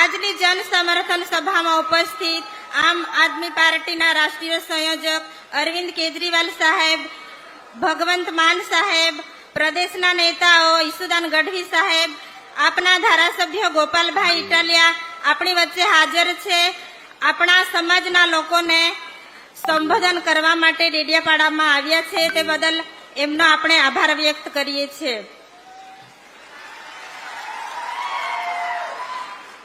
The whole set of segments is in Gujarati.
આજની જન સમર્થન સભામાં ઉપસ્થિત આમ આદમી પાર્ટીના રાષ્ટ્રીય સંયોજક અરવિંદ કેજરીવાલ સાહેબ, ભગવંત માન સાહેબ, પ્રદેશના નેતાઓ, ઈસુદાન ગઢવી સાહેબ, આપના ધારાસભ્ય ગોપાલભાઈ ઇટાલિયા આપણી વચ્ચે હાજર છે. આપણા સમાજના લોકોને સંબોધન કરવા માટે ડેડિયાપાડામાં આવ્યા છે. તે બદલ એમનો આપણે આભાર વ્યક્ત કરીએ છીએ.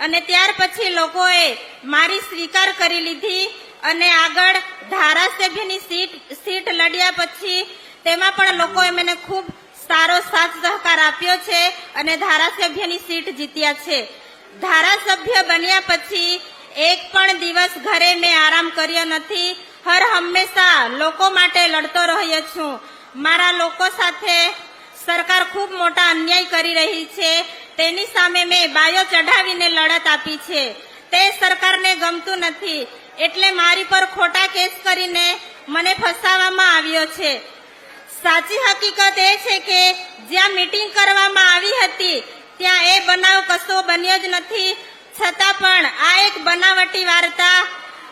અને ત્યાર પછી લોકોએ મારી સ્વીકાર કરી લીધી અને આગળ ધારાસભ્યની સીટ સીટ લડ્યા પછી તેમાં પણ લોકોએ મને ખૂબ સારો સાથ સહકાર આપ્યો છે અને ધારાસભ્યની સીટ જીત્યા છે. ધારાસભ્ય બન્યા પછી એક પણ દિવસ ઘરે મેં આરામ કર્યો નથી. હર હંમેશા લોકો માટે લડતો રહ્યો છું. મારા લોકો સાથે સરકાર ખૂબ મોટા અન્યાય કરી રહી છે. તેની સામે મેં બાયો ચઢાવીને લડત આપી છે. તે સરકારને ગમતું નથી. એટલે મારી પર ખોટા કેસ કરીને મને ફસાવવામાં આવ્યો છે. સાચી હકીકત એ છે કે જ્યાં મીટિંગ કરવામાં આવી હતી, ત્યાં એ બનાવ કશો બન્યો જ નથી. છતાં પણ આ એક બનાવટી વાર્તા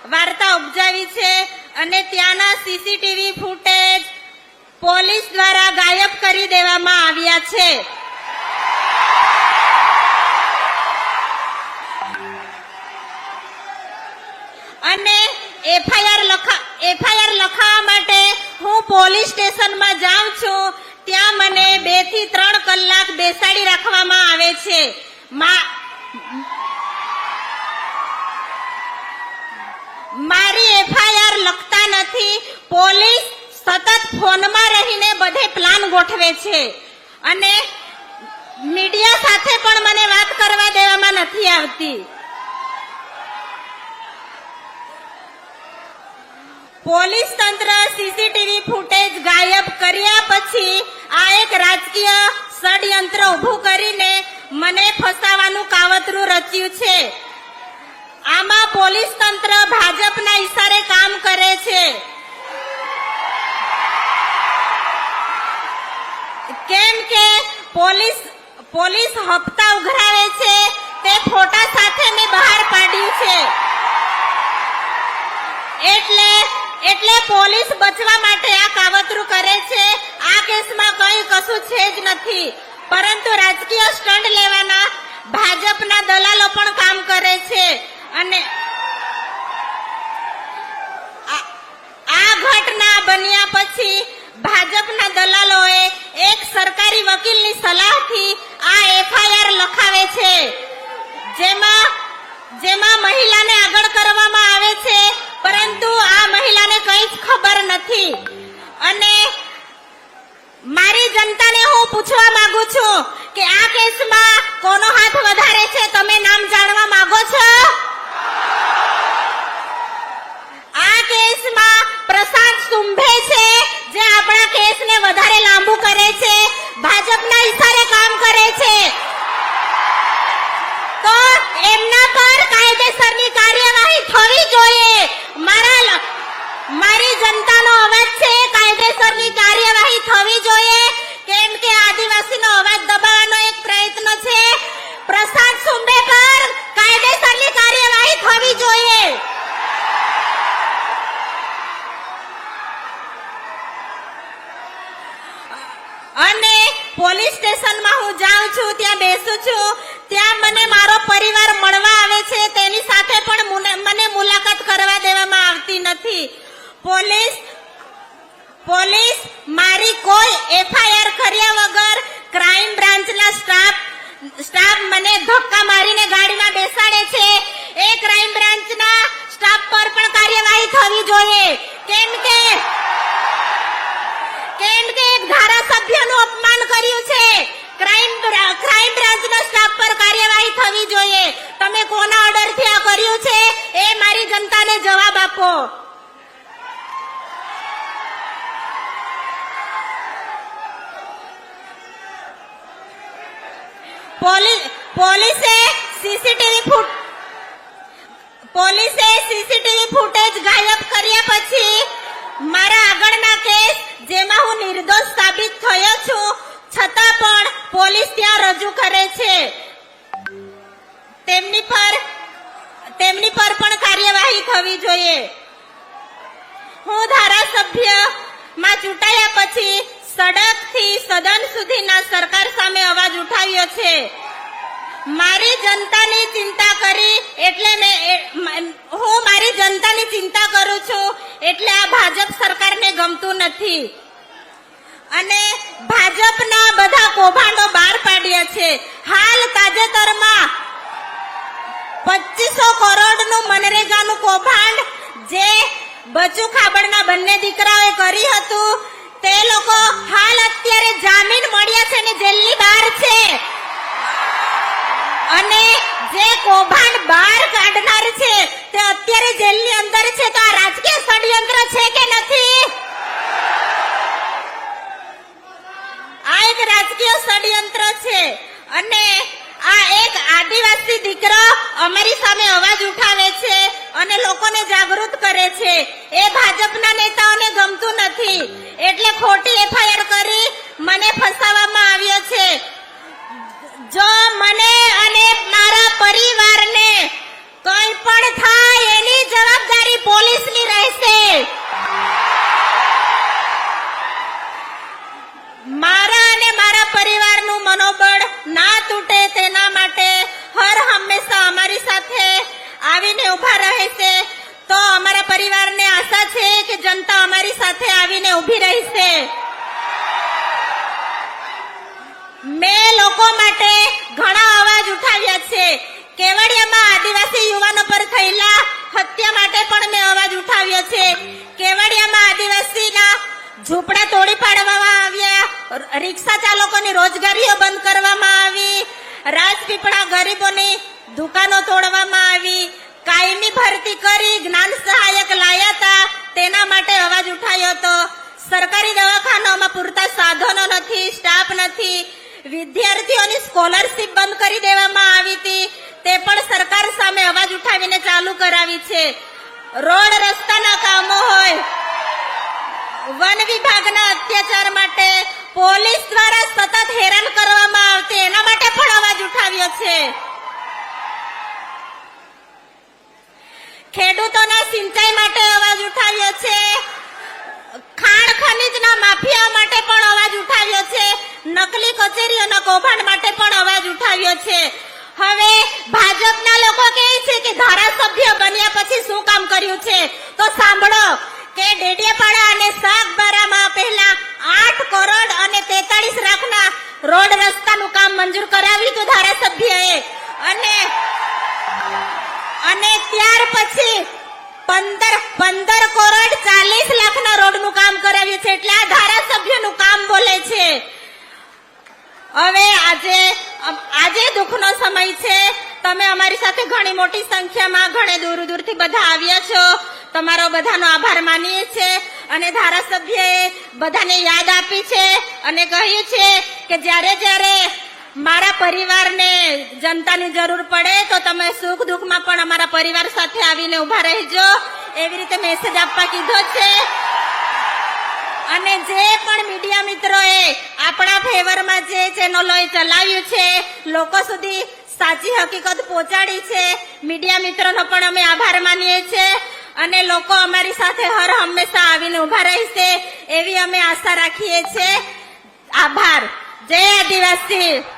વાર્તા ઉપજાવી છે અને ત્યાંના સીસીટીવી ફૂટેજ પોલીસ દ્વારા ગાયબ કરી દેવામાં આવ્યા છે. પોલીસ સ્ટેશનમાં જાઉં છું. ત્યાં મને બેથી ત્રણ કલાક બેસાડી રાખવામાં આવે છે. મારી એફઆઈઆર લખતા નથી. પોલીસ સતત ફોનમાં રહીને બધે પ્લાન ગોઠવે છે. અને મીડિયા સાથે પણ મને વાત કરવા દેવામાં નથી આવતી. પોલીસ તંત્ર સીસીટીવી ફૂટેજ ગાયબ કર્યા પછી આ એક રાજકીય ષડયંત્ર ઊભું કરીને મને ફસાવાનું કાવતરું રચ્યું છે. આમાં પોલીસ તંત્ર ભાજપના ઈશારે કામ કરે છે કેમ કે પોલીસ પોલીસ હપ્તા ઉઘરાવે છે તે ફોટા સાથે મેં બહાર પાડ્યું છે એટલે એટલે પોલીસ બચવા માટે આ કાવતરું કરે છે. આ કેસમાં કઈ કશું છે જ નથી. પરંતુ રાજકીય સ્ટન્ટ લેવાના ભાજપના દલાલો પણ કામ કરે છે. અને આ ઘટના બન્યા પછી ભાજપના દલાલોએ એક સરકારી વકીલની સલાહથી આ એફઆઈઆર લખાવે છે. જેમાં જેમાં મહિલાને આગળ કરવામાં આવે છે. પરંતુ આ મહિલાને કંઈ જ ખબર નથી. અને મારી જનતાને હું પૂછવા માંગુ છું કે આ કેસમાં કોનો હાથ વધારે છે? અને પોલીસ સ્ટેશનમાં હું જાઉં છું, ત્યાં બેસું છું. ત્યાં મને મારો પરિવાર મળવા આવે છે, તેની સાથે પણ મુને- મુલાકાત કરવા દેવામાં આવતી નથી. પોલીસ પોલીસ મારી કોઈ એફઆઈઆર કર્યા વગર ક્રાઇમ બ્રાન્ચના સ્ટાફ સ્ટાફ મને ધક્કા મારીને ગાડીમાં બેસાડે છે. એ ક્રાઇમ બ્રાન્ચના સ્ટાફ પર પણ કાર્યવાહી થવી જોઈએ. કેમ કે કેમ કે એક ધારાસભ્યનું અપમાન કર્યું છે? ક્રાઇમ ક્રાઇમ બ્રાન્ચના સ્ટાફ પર કાર્યવાહી થવી જોઈએ. તમે કોના ઓર્ડરથી આ કર્યું છે? એ મારી જનતાને જવાબ આપો. પોલીસે સીસીટીવી ફૂટ, પોલીસે સડકથી સદન સુધીના સરકાર સામે અવાજ ઉઠાવ્યો છે. મારી જનતાની ચિંતા કરી એટલે મેં, હું મારી જનતાની ચિંતા કરું છું એટલે આ ભાજપ સરકારને ગમતું નથી. અને ભાજપના બધા કૌભાંડો બહાર પાડ્યા છે. હાલ તાજેતરમાં પચીસો કરોડનું મનરેગાનું કૌભાંડ જે બચુ ખાબડના બંને દીકરાઓએ કરી હતું તે લોકો હાલ અત્યારે જામીન મળ્યા છે ને જેલની બહાર છે. અને જે કૌભાંડ બહાર કાઢનાર છે, તે અત્યારે જેલની અંદર છે. તો આ રાજકીય ષડયંત્ર છે કે નથી? આ એક રાજકીય ષડયંત્ર છે. અને આ એક આદિવાસી દીકરો અમારી સામે અવાજ ઉઠાવે છે. અને લોકોને જાગૃત કરે છે. એ ભાજપના નેતાઓને ગમતું નથી. એટલે ખોટી એફઆઈઆર કરી મને ફસાવવામાં આવ્યો છે. જો મને અને મારા પરિવારને કંઈ પણ થાય, એની જવાબદારી પોલીસની રહેશે. મારા અને મારા પરિવારનું મનોબળ ના તૂટે તેના માટે હર હંમેશા અમારી સાથે આવીને ઊભા રહેશે તો અમારા પરિવારને આશા છે કે જનતા અમારી સાથે આવીને ઊભી રહેશે. મેં લોકો માટે ઘણા અવાજ ઉઠાવ્યા છે. કેવડિયામાં આદિવાસી યુવાનો પર થયેલા હત્યા માટે પણ મેં અવાજ ઉઠાવ્યો છે. કેવડિયામાં આદિવાસીના ઝૂંપડા તોડી પાડવામાં આવ્યા રિક્ષા ચાલકોની રોજગારીઓ બંધ કરવામાં આવી, રાજપીપળા ગરીબોની દુકાનો તોડવામાં આવી કાયમી ભરતી કરી જ્ઞાન સહાયક લાયા હતા તેના માટે અવાજ ઉઠાયો હતો. સરકારી દવાખાનાઓમાં પૂરતા સાધનો નથી સ્ટાફ નથી. વિદ્યાર્થીઓની સ્કોલરશીપ બંધ કરી દેવામાં આવી હતી. તે પણ સરકાર સામે અવાજ ઉઠાવીને ચાલુ કરાવી છે. રોડ રસ્તાના કામો હોય. વન વિભાગના અત્યાચાર માટે પોલીસ દ્વારા સતત હેરાન કરવામાં આવતી, એના માટે પણ અવાજ ઉઠાવ્યો છે. ખેડૂતોના સિંચાઈ માટે અવાજ ઉઠાવ્યો છે. ખાણ ખનીજના માફિયા માટે પણ અવાજ ઉઠાવ્યો છે. નકલી કચેરીઓના કૌભાંડ માટે પણ અવાજ ઉઠાવ્યો છે. હવે ભાજપના લોકો કહે છે કે ધારાસભ્ય બન્યા પછી શું કામ કર્યું છે? તો સાંભળો કે ડેડિયાપાડા અને સાગબારામાં પહેલા આઠ કરોડ અને તેતાળીસ લાખના રોડ રસ્તાનું કામ મંજૂર કરાવ્યું હતું ધારાસભ્યએ. ત્યાર પછી પંદર પંદર કરોડ ચાલીસ લાખના રોડનું કામ કરાવ્યું છે એટલે આ ધારાસભ્યનું કામ બોલે છે. હવે આજે આજે દુઃખનો સમય છે. તમે અમારી સાથે ઘણી મોટી સંખ્યામાં ઘણે દૂર દૂરથી બધા આવ્યા છો. તમારો બધાનો આભાર માનીએ છે અને ધારાસભ્યએ બધાને યાદ આપી છે અને કહ્યું છે કે જ્યારે જ્યારે મારા પરિવારને જનતાની જરૂર પડે તો તમે સુખ દુઃખમાં પણ અમારા પરિવાર સાથે આવીને ઊભા રહેજો. એવી રીતે મેસેજ આપવા કીધો છે. અને જે પણ મીડિયા મિત્રોએ આપણા ફેવરમાં જે ચેનલોએ ચલાવ્યું છે, લોકો સુધી સાચી હકીકત પહોંચાડી છે. મીડિયા મિત્રોનો પણ અમે આભાર માનીએ છીએ અને લોકો અમારી સાથે હર હંમેશા આવીને ઊભા રહેશે એવી અમે આશા રાખીએ છીએ આભાર. જય આદિવાસી.